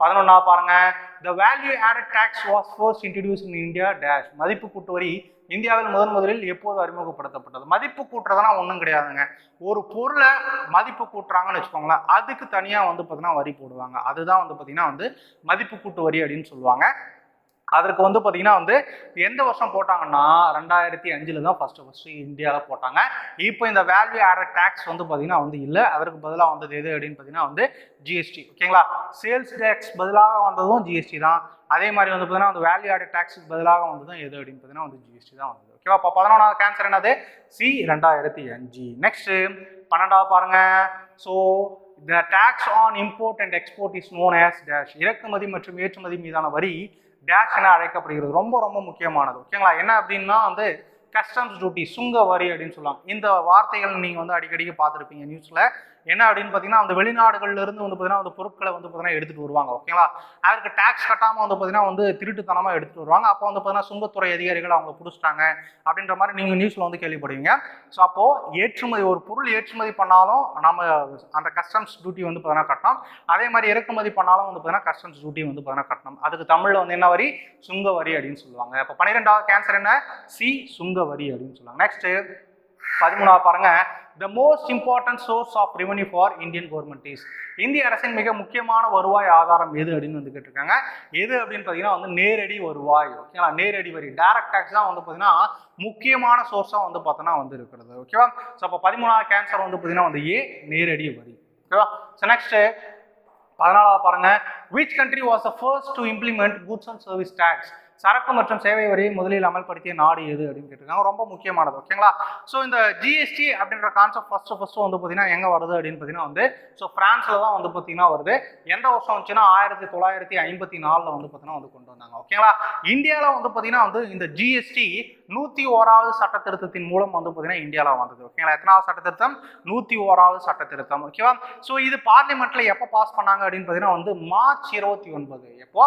பதினொன்னா பாருங்க. The value added tax was first introduce in India dash மதிப்பு கூட்டு வரி இந்தியாவில் முதன் முதலில் எப்போது அறிமுகப்படுத்தப்பட்டது? மதிப்பு கூட்டுறதுனா ஒன்றும் கிடையாதுங்க. ஒரு பொருளை மதிப்பு கூட்டுறாங்கன்னு வச்சுக்கோங்களேன். அதுக்கு தனியாக வந்து பார்த்தீங்கன்னா வரி போடுவாங்க. அதுதான் வந்து பார்த்தீங்கன்னா வந்து மதிப்பு கூட்டு வரி அப்படின்னு சொல்லுவாங்க. அதற்கு வந்து பார்த்தீங்கன்னா வந்து எந்த வருஷம் போட்டாங்கன்னா ரெண்டாயிரத்தி அஞ்சில் தான் ஃபஸ்ட்டு ஃபஸ்ட்டு இந்தியாவில் போட்டாங்க. இப்போ இந்த வேல்யூ ஆடட் டேக்ஸ் வந்து பார்த்தீங்கன்னா வந்து இல்லை. அதற்கு பதிலாக வந்தது எது அப்படின்னு பார்த்தீங்கன்னா வந்து ஜிஎஸ்டி ஓகேங்களா சேல்ஸ் டேக்ஸ் பதிலாக வந்ததும் ஜிஎஸ்டி தான். அதே மாதிரி வந்து பார்த்தீங்கன்னா வந்து வேல்யூ ஆடட் டேக்ஸுக்கு பதிலாக வந்ததும் எது அப்படின்னு பார்த்தீங்கன்னா வந்து ஜிஎஸ்டி தான் வந்தது. ஓகேவா இப்போ பதினொன்றாவது கேன்சர் என்னது? சி ரெண்டாயிரத்தி அஞ்சு. நெக்ஸ்ட்டு பன்னெண்டாவது பாருங்க. So the tax on import and export is known as dash இறக்குமதி மற்றும் ஏற்றுமதி மீதான வரி டேஷ் என அழைக்கப்படுகிறது. ரொம்ப ரொம்ப முக்கியமானது. ஓகேங்களா என்ன அப்படின்னா வந்து கஸ்டம்ஸ் டியூட்டி சுங்க வரி அப்படின்னு சொல்லுவாங்க. இந்த வார்த்தைகள் நீங்கள் வந்து அடிக்கடிக்கு பார்த்துருப்பீங்க நியூஸில் என்ன அப்படின்னு பார்த்தீங்கன்னா அந்த வெளிநாடுகள்ல இருந்து வந்து பார்த்தீங்கன்னா அந்த பொருட்களை வந்து பார்த்தீங்கன்னா எடுத்துகிட்டு வருவாங்க ஓகேங்களா? அதற்கு டேக்ஸ் கட்டாமல் வந்து பார்த்தீங்கன்னா வந்து திருட்டுத்தனமாக எடுத்துகிட்டு வருவாங்க. அப்போ வந்து பார்த்தீங்கன்னா சுங்கத்துறை அதிகாரிகள் அவங்க பிடிச்சிட்டாங்க அப்படின்ற மாதிரி நீங்கள் நியூஸில் வந்து கேள்விப்படுவீங்க. ஸோ அப்போது ஏற்றுமதி ஒரு பொருள் ஏற்றுமதி பண்ணாலும் நம்ம அந்த கஸ்டம்ஸ் டியூட்டி வந்து பார்த்தீங்கன்னா கட்டணும். அதே மாதிரி இறக்குமதி பண்ணாலும் வந்து பார்த்தீங்கன்னா கஸ்டம்ஸ் டியூட்டி வந்து பார்த்தீங்கன்னா கட்டணும். அதுக்கு தமிழில் வந்து என்ன வரி? சுங்க வரி அப்படின்னு சொல்லுவாங்க. இப்போ பன்னிரெண்டாவது கேன்சர் என்ன? சி சுங்க வரி அப்படின்னு சொல்லுவாங்க. நெக்ஸ்ட் பதிமூணாவது பாருங்க. The most important source of revenue for Indian government is இந்திய அரசின் மிக முக்கியமான வருவாய் ஆதாரம் எது அப்படின்னு வந்து கேட்டிருக்காங்க எது அப்படின்னு பார்த்தீங்கன்னா வந்து நேரடி வருவாய் ஓகேங்களா நேரடி வரி. டைரக்ட் டேக்ஸ் தான் வந்து பார்த்தீங்கன்னா முக்கியமான சோர்ஸாக வந்து பார்த்தோன்னா வந்து இருக்கிறது ஓகேவா ஸோ அப்போ பதிமூணாவது கேன்சர் வந்து பார்த்தீங்கன்னா வந்து ஏ? நேரடி வரி ஓகேவா ஸோ நெக்ஸ்ட்டு பதினாலாவது பாருங்க. Which country was the first to implement goods and service tax சரக்கு மற்றும் சேவை வரியை முதலில் அமல்படுத்திய நாடு எது அப்படின்னு கேட்டிருக்காங்க. ரொம்ப முக்கியமானது ஓகேங்களா ஸோ இந்த ஜிஎஸ்டி அப்படின்ற கான்செப்ட் ஃபர்ஸ்ட் ஃபர்ஸ்ட் வந்து பார்த்தீங்கன்னா எங்கே வருது அப்படின்னு பார்த்தீங்கன்னா வந்து ஸோ ஃப்ரான்ஸில் தான் வந்து பார்த்தீங்கன்னா வருது. எந்த வருஷம் வந்துச்சுன்னா ஆயிரத்தி தொள்ளாயிரத்தி ஐம்பத்தி நாலில் வந்து பார்த்தீங்கன்னா வந்து கொண்டு வந்தாங்க ஓகேங்களா இந்தியாவில் வந்து பார்த்தீங்கன்னா வந்து இந்த ஜிஎஸ்டி நூற்றி ஓராவது சட்ட திருத்தத்தின் மூலம் வந்து பார்த்தீங்கன்னா இந்தியாவில் வந்தது. ஓகேங்களா எத்தனாவது சட்ட திருத்தம் நூற்றி ஓராவது சட்ட திருத்தம் ஓகேவா ஸோ இது பார்லிமெண்ட்ல எப்போ பாஸ் பண்ணாங்க அப்படின்னு பார்த்தீங்கன்னா வந்து மார்ச் இருபத்தி ஒன்பது. எப்போ?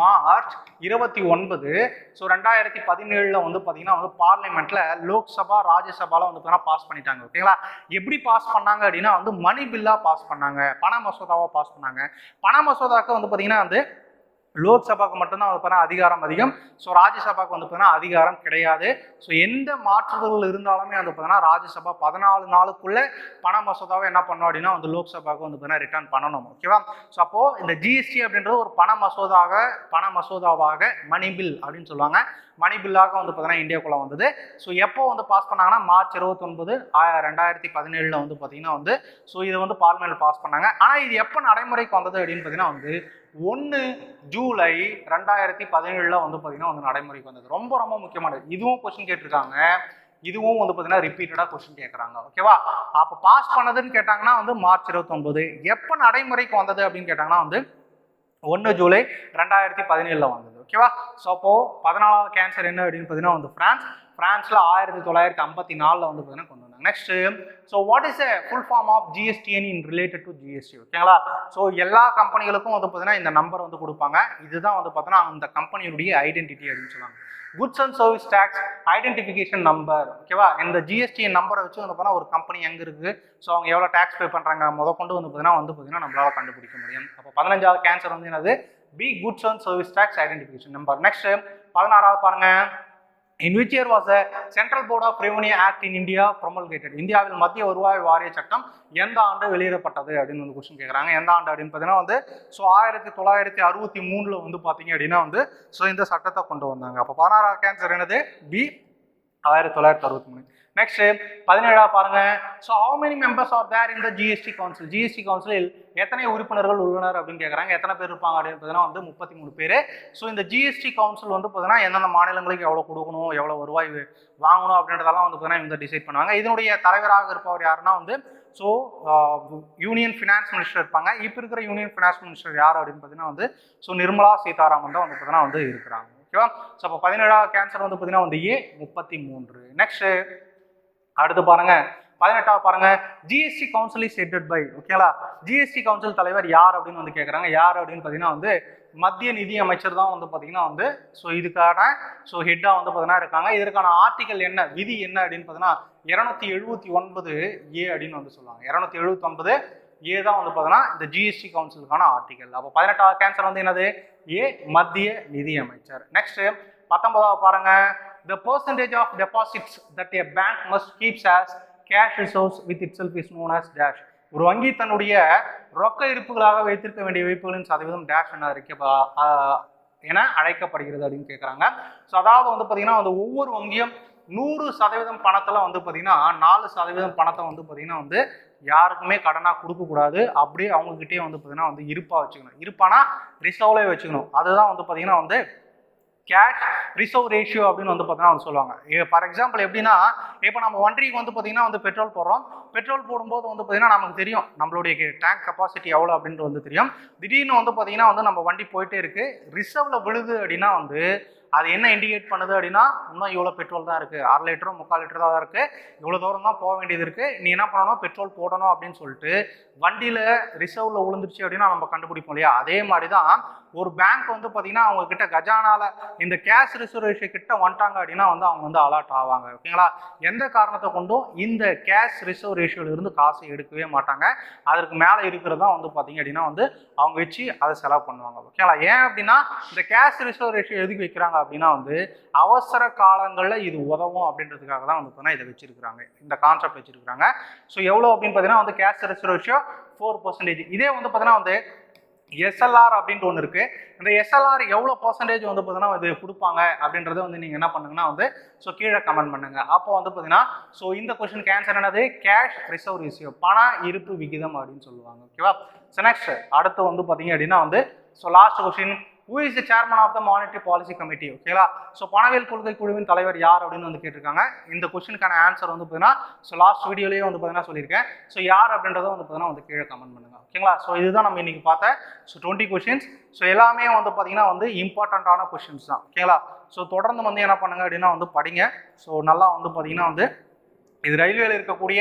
மார்ச் இருபத்தி ஒன்பது. ஸோ ரெண்டாயிரத்தி பதினேழில் வந்து பார்த்தீங்கன்னா வந்து பார்லிமெண்ட்ல லோக்சபா ராஜ்யசபால வந்து பார்த்தீங்கன்னா பாஸ் பண்ணிட்டாங்க. ஓகேங்களா எப்படி பாஸ் பண்ணாங்க அப்படின்னா வந்து மணி பில்லா பாஸ் பண்ணாங்க. பண மசோதாவை பாஸ் பண்ணாங்க. பண மசோதாக்கு வந்து பார்த்தீங்கன்னா வந்து லோக்சபாக்கு மட்டும்தான் வந்து பார்த்தீங்கன்னா அதிகாரம் அதிகம். ஸோ ராஜ்யசபாக்கு வந்து பார்த்தீங்கன்னா அதிகாரம் கிடையாது. ஸோ எந்த மாற்றுதல்கள் இருந்தாலுமே வந்து பார்த்தீங்கன்னா ராஜ்யசபா பதினாலு நாளுக்குள்ளே பண மசோதாவை என்ன பண்ணணும் அப்படின்னா வந்து லோக்சபாவுக்கு வந்து பார்த்தீங்கன்னா ரிட்டர்ன் பண்ணணும் ஓகேவா ஸோ அப்போது இந்த ஜிஎஸ்டி அப்படின்றது ஒரு பண மசோதாக பண மசோதாவாக மணி பில் அப்படின்னு சொல்லுவாங்க. மணி பில்லாக வந்து பார்த்தீங்கன்னா இந்தியாக்குள்ள வந்தது. ஸோ எப்போ வந்து பாஸ் பண்ணாங்கன்னா மார்ச் இருபத்தொன்பது ரெண்டாயிரத்தி பதினேழில் வந்து பார்த்தீங்கன்னா வந்து ஸோ இதை வந்து பார்லிமெண்ட் பாஸ் பண்ணாங்க. ஆனால் இது எப்போ நடைமுறைக்கு வந்தது அப்படின்னு பார்த்தீங்கன்னா வந்து ஒன்று ஜூலை ரெண்டாயிரத்தி பதினேழில் வந்து பார்த்தீங்கன்னா வந்து நடைமுறைக்கு வந்தது. ரொம்ப ரொம்ப முக்கியமானது. இதுவும் கொஸ்டின் கேட்டிருக்காங்க. இதுவும் வந்து பார்த்தீங்கன்னா ரிப்பீட்டடாக கொஸ்டின் கேட்குறாங்க. ஓகேவா அப்போ பாஸ் பண்ணதுன்னு கேட்டாங்கன்னா வந்து மார்ச் இருபத்தொன்பது. எப்போ நடைமுறைக்கு வந்தது அப்படின்னு கேட்டாங்கன்னா வந்து ஒன்று ஜூலை ரெண்டாயிரத்தி பதினேழில் வந்தது. ஓகேவா? ஸோ அப்போது பதினாலாவது கேன்சர் என்ன அப்படின்னு பார்த்தீங்கன்னா வந்து ஃப்ரான்ஸ் ஃப்ரான்ஸில் ஆயிரத்தி தொள்ளாயிரத்தி ஐம்பத்தி நாலில் வந்து பார்த்தீங்கன்னா கொண்டு வந்தாங்க. Next so what is a full form of GSTN in related to GST ஓகேங்களா? ஸோ எல்லா கம்பெனிகளுக்கும் வந்து பார்த்தீங்கன்னா இந்த நம்பர் வந்து கொடுப்பாங்க. இதுதான் வந்து பார்த்தீங்கன்னா அந்த கம்பெனியுடைய ஐடென்டிட்டி அப்படின்னு சொல்லுவாங்க. Goods and service tax identification number ஓகேவா? இந்த ஜிஎஸ்டி நம்பரை வச்சு வந்து பார்த்தீங்கன்னா ஒரு கம்பெனி எங்கே இருக்குது ஸோ அவங்க எவ்வளோ டேக்ஸ் பே பண்ணுறாங்க முத கொண்டு வந்து பார்த்தீங்கன்னா வந்து பார்த்தீங்கன்னா நம்மளால கண்டுபிடிக்க முடியும். அப்போ பதினஞ்சாவது கேன்சர் வந்து என்னது? B goods and service tax identification number next பதினாறாவது பாருங்க. In which year was central board of revenue act in India promulgated இந்தியாவில் மத்திய வருவாய் வாரிய சட்டம் எந்த ஆண்டு வெளியிடப்பட்டது அப்படின்னு வந்து கொஸ்டின் கேட்குறாங்க எந்த ஆண்டு அப்படின்னு பார்த்தீங்கன்னா வந்து ஸோ ஆயிரத்தி தொள்ளாயிரத்தி அறுபத்தி மூணில் வந்து பார்த்தீங்க அப்படின்னா வந்து ஸோ இந்த சட்டத்தை கொண்டு வந்தாங்க. அப்போ பதினாறாவது கேன்சர் என்னது? பி ஆயிரத்தி தொள்ளாயிரத்தி அறுபத்தி மூணு. நெக்ஸ்ட் பதினேழா பாருங்க. So how many members are there இந்த ஜிஎஸ்டி கவுன்சில் ஜிஎஸ்டி கவுன்சிலில் எத்தனை உறுப்பினர்கள் உள்ளனர் அப்படின்னு கேட்குறாங்க எத்தனை பேர் இருப்பாங்க அப்படின்னு பார்த்தீங்கன்னா வந்து முப்பத்தி மூணு பேர். ஸோ இந்த ஜிஎஸ்டி கவுன்சில் வந்து பார்த்தீங்கன்னா எந்தெந்த மாநிலங்களுக்கு எவ்வளோ கொடுக்கணும் எவ்வளோ வருவாய் வாங்கணும் அப்படின்றதெல்லாம் வந்து பார்த்தீங்கன்னா இவங்க டிசைட் பண்ணுவாங்க. இதனுடைய தலைவராக இருப்பவர் யாருன்னா வந்து ஸோ யூனியன் ஃபினான்ஸ் மினிஸ்டர் இருப்பாங்க. இப்போ இருக்கிற யூனியன் ஃபினான்ஸ் மினிஸ்டர் யார் அப்படின்னு பார்த்தீங்கன்னா வந்து ஸோ நிர்மலா சீதாராமன் தான் வந்து பார்த்தீங்கன்னா வந்து இருக்கிறாங்க. ஓகேவா ஸோ அப்போ பதினேழாவது கேன்சர் வந்து பார்த்தீங்கன்னா வந்து ஏ முப்பத்தி மூன்று நெக்ஸ்ட்டு அடுத்து பாருங்க பதினெட்டாவது பாருங்க. GST council is headed by ஓகேங்களா ஜிஎஸ்டி கவுன்சில் தலைவர் யார் அப்படின்னு வந்து கேட்குறாங்க யார் அப்படின்னு பார்த்தீங்கன்னா வந்து மத்திய நிதி அமைச்சர் தான் வந்து பார்த்தீங்கன்னா வந்து ஸோ இதுக்கான ஸோ ஹெட்டாக வந்து பார்த்தீங்கன்னா இருக்காங்க. இதற்கான ஆர்டிகல் என்ன விதி என்ன அப்படின்னு பார்த்தீங்கன்னா இரநூத்தி எழுபத்தி ஒன்பது ஏ அப்படின்னு வந்து சொல்லுவாங்க. இரநூத்தி எழுபத்தி ஒன்பது ஏ தான் வந்து பார்த்தீங்கன்னா இந்த ஜிஎஸ்டி கவுன்சிலுக்கான ஆர்டிகல் அப்போ பதினெட்டாவது கேன்சர் வந்து என்னது? ஏ மத்திய நிதி அமைச்சர். நெக்ஸ்ட் பத்தொன்பதாவது பாருங்க. The percentage of deposits that a bank must keeps as cash reserves with itself is known as dash. ஒரு வங்கி தன்னுடைய ரொக்க இருப்புகளாக வைத்திருக்க வேண்டிய வைப்புகளின் சதவீதம் டேஷ் என அறிக்க என அழைக்கப்படுகிறது அப்படின்னு கேட்குறாங்க ஸோ அதாவது வந்து பார்த்தீங்கன்னா வந்து ஒவ்வொரு வங்கியும் நூறு சதவீதம் பணத்தில் வந்து பார்த்தீங்கன்னா நாலு சதவீதம் பணத்தை வந்து பார்த்தீங்கன்னா வந்து யாருக்குமே கடனாக கொடுக்கக்கூடாது அப்படியே அவங்கக்கிட்டே வந்து பார்த்தீங்கன்னா வந்து இருப்பாக வச்சுக்கணும். இருப்பானா ரிசர்வ்லேயே வச்சுக்கணும். அதுதான் வந்து பார்த்தீங்கன்னா வந்து கேஷ் ரிசர்வ் ரேஷியோ அப்படின்னு வந்து பார்த்தீங்கன்னா வந்து சொல்லுவாங்க. ஃபார் எக்ஸாம்பிள் எப்படின்னா இப்போ நம்ம வண்டிக்கு வந்து பார்த்தீங்கன்னா வந்து பெட்ரோல் போடுறோம். பெட்ரோல் போடும்போது வந்து பார்த்தீங்கன்னா நமக்கு தெரியும் நம்மளுடைய டேங்க் கெப்பாசிட்டி எவ்வளோ அப்படின்ட்டு வந்து தெரியும். திடீர்னு வந்து பார்த்தீங்கன்னா வந்து நம்ம வண்டி போயிட்டே இருக்குது ரிசர்வில் விழுது அப்படின்னா வந்து அது என்ன இண்டிகேட் பண்ணுது அப்படின்னா இன்னும் இவ்வளோ பெட்ரோல் தான் இருக்குது அரை லிட்டரும் முக்கால் லிட்டர் தான் இருக்குது இவ்வளோ தூரம் தான் போக வேண்டியது இருக்குது நீ என்ன பண்ணணும்? பெட்ரோல் போடணும் அப்படின்னு சொல்லிட்டு வண்டியில் ரிசர்வில் விழுந்துருச்சு அப்படின்னா நம்ம கண்டுபிடிப்போம் இல்லையா? அதே மாதிரி தான் ஒரு பேங்க் வந்து பார்த்தீங்கன்னா அவங்க கிட்ட கஜானால இந்த கேஷ் ரிசர்வேஷன் கிட்ட வந்துட்டாங்க அப்படின்னா வந்து அவங்க வந்து அலர்ட் ஆவாங்க. ஓகேங்களா எந்த காரணத்தை கொண்டும் இந்த கேஷ் ரிசர்வ் ரேஷியோல இருந்து காசு எடுக்கவே மாட்டாங்க. அதற்கு மேலே இருக்கிறதா வந்து பார்த்தீங்க அப்படின்னா வந்து அவங்க வச்சு அதை செலவு பண்ணுவாங்க. ஓகேங்களா ஏன் அப்படின்னா இந்த கேஷ் ரிசர்வ் ரேஷியோ எதுக்கு வைக்கிறாங்க அப்படின்னா வந்து அவசர காலங்களில் இது உதவும் அப்படின்றதுக்காக தான் வந்து பார்த்தீங்கன்னா இதை வச்சிருக்கிறாங்க. இந்த கான்செப்ட் வச்சிருக்கிறாங்க. ஸோ எவ்வளோ அப்படின்னு பார்த்தீங்கன்னா வந்து cash reserve ratio four percentage இதே வந்து பார்த்தீங்கன்னா வந்து எஸ்எல்ஆர் அப்படின்ட்டு ஒன்று இருக்குது இந்த எஸ்எல்ஆர் எவ்வளோ பர்சன்டேஜ் வந்து பார்த்தீங்கன்னா இது கொடுப்பாங்க அப்படின்றத வந்து நீங்கள் என்ன பண்ணுங்கன்னா வந்து ஸோ கீழே கமெண்ட் பண்ணுங்க. அப்போ வந்து பார்த்தீங்கன்னா ஸோ இந்த கொஸ்டின் கேன்சர் என்னது? கேஷ் ரிசர்வ் ரேஷியோ பண இருப்பு விகிதம் அப்படின்னு சொல்லுவாங்க. ஓகேவா ஸோ நெக்ஸ்ட் அடுத்து வந்து பார்த்தீங்க அப்படின்னா வந்து so last question who is the chairman of the monetary policy committee ஓகேங்களா ஸோ பணவியல் கொள்கை குழுவின் தலைவர் யார் அப்படின்னு வந்து கேட்டிருக்காங்க. இந்த கொஸ்டினுக்கான ஆன்சர் வந்து பார்த்தீங்கன்னா ஸோ லாஸ்ட் வீடியோலேயே வந்து பார்த்தீங்கன்னா சொல்லியிருக்கேன். ஸோ யார் அப்படின்றத வந்து பார்த்தீங்கன்னா வந்து கீழே கமெண்ட் பண்ணுங்க. ஓகேங்களா ஸோ இதுதான் நம்ம இன்னைக்கு பார்த்த ஸோ டுவெண்ட்டி கொஷின்ஸ் ஸோ எல்லாமே வந்து பார்த்தீங்கன்னா வந்து இம்பார்ட்டண்ட்டான கொஷின்ஸ் தான். ஓகேங்களா ஸோ தொடர்ந்து வந்து என்ன பண்ணுங்க அப்படின்னா வந்து படிங்க. ஸோ நல்லா வந்து பார்த்தீங்கன்னா வந்து இது ரயில்வேல இருக்கக்கூடிய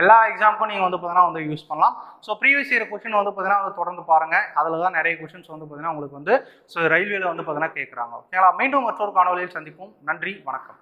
எல்லா எக்ஸாமுக்கும் நீங்கள் வந்து பார்த்தீங்கன்னா வந்து யூஸ் பண்ணலாம். ஸோ ப்ரீவியஸ் இயர் கொஷின் வந்து பார்த்தீங்கன்னா வந்து தொடர்ந்து பாருங்கள் அதில் தான் நிறைய கொஷின்ஸ் வந்து பார்த்தீங்கன்னா உங்களுக்கு வந்து ஸோ ரயில்வேல வந்து பார்த்தீங்கன்னா கேட்குறாங்க ஓகேங்களா? மீண்டும் மற்றொரு காணொலியில் சந்திப்போம். நன்றி வணக்கம்.